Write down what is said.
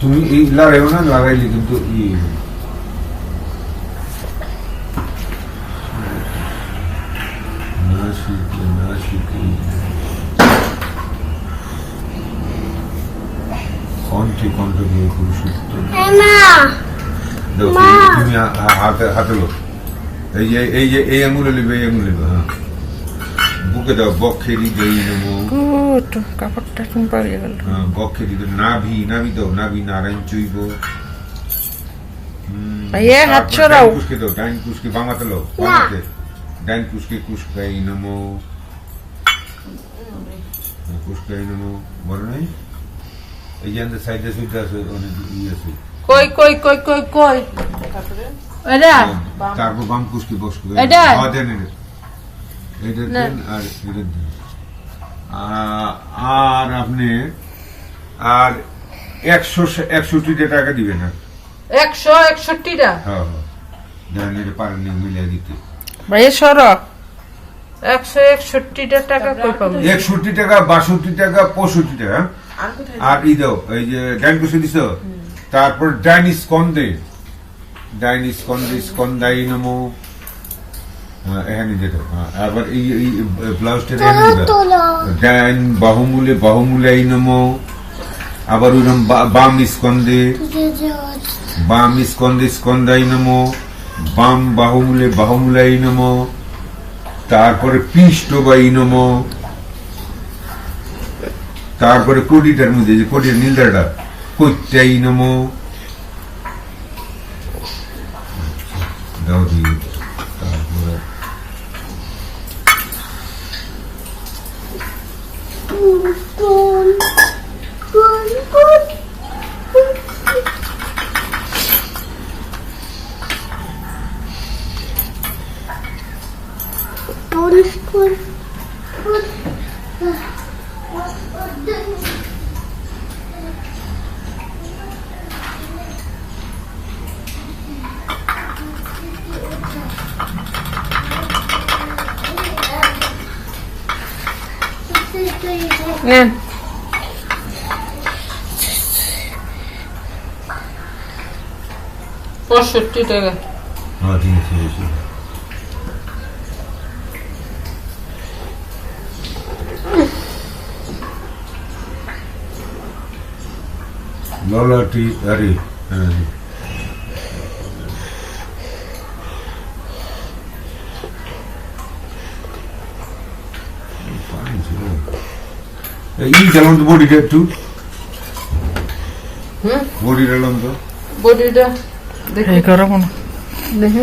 তুমি এই লাগাইও না লাগাইলে কিন্তু ই কণ্ঠে কণ্ঠ দিয়ে খুব সুস্থ। তুমি হাতে হাতে লো। এই যে এই যে এই আঙুলে নেবে এই আঙুলে নেবে হ্যাঁ। বুকে দাও বক্ষেরি দেই নেব। গুড কাপড়টা এখন পালিয়ে গেল। হ্যাঁ, বক্ষেরি নাভি নাভি দাও নাভি নারায়ণ চুইব ভাইয়া, হাত। ডাইন কুসকে দাও ডাইন কুসকে বামাতে লো বামাতে। ডাইন কুসকে কুসকাই নমো হ্যাঁ, কুসকাই নমো বলো নাই? এই যে আমাদের সাইডে সুইডে আছে অনেক ই আছে। কই কই কই কই কই? এটা? তারপর বাম কুসকি বসকে এটা? হ্যাঁ, দেন এটা। এটা আর এটা দেন আর আপনি আর একশো একষট্টি টাকা দিবেন। আর একশো একষট্টিটা? হ্যাঁ হ্যাঁ। দেন এটা পারেন মিলিয়ে দিতে। ভাইয়া সর। একশো একষট্টিটা টাকা কই পাবো? একষট্টি টাকা বাষট্টি টাকা পঁয়ষট্টি টাকা আর ই দাও এই যে ডাইন কুসে দিছ? তারপর ডাইন স্কন্দে ডাইন স্কন্দে স্কন্দাই নমো। হ্যাঁ, এখানে যেটা হ্যাঁ, আবার এই এই ব্লাউজটা এখানে দিবা ডাইন বাহুমূলে বাহুমূলাই নমো। আবার ওইরকম বা- বাম স্কন্দে বাম স্কন্দে স্কন্দাই নমো। বাম বাহুমূলে বাহুমূলাই নমো। তারপরে পৃষ্ঠ বাই নমো। তারপরে কোটিটার মধ্যে যে কোটির নীলদাটা কৈত্যাই নমো। দাও দিয়ে তারপরে নেন পঁয়ষট্টি টাকা হ্যাঁ ঠিক আছে ঠিক আছে ললাটি আরে হ্যাঁ ই চালাম তো বডিটা একটু হুম বডি চালাম তো বডিটা দেখি এই করো কোনো দেখি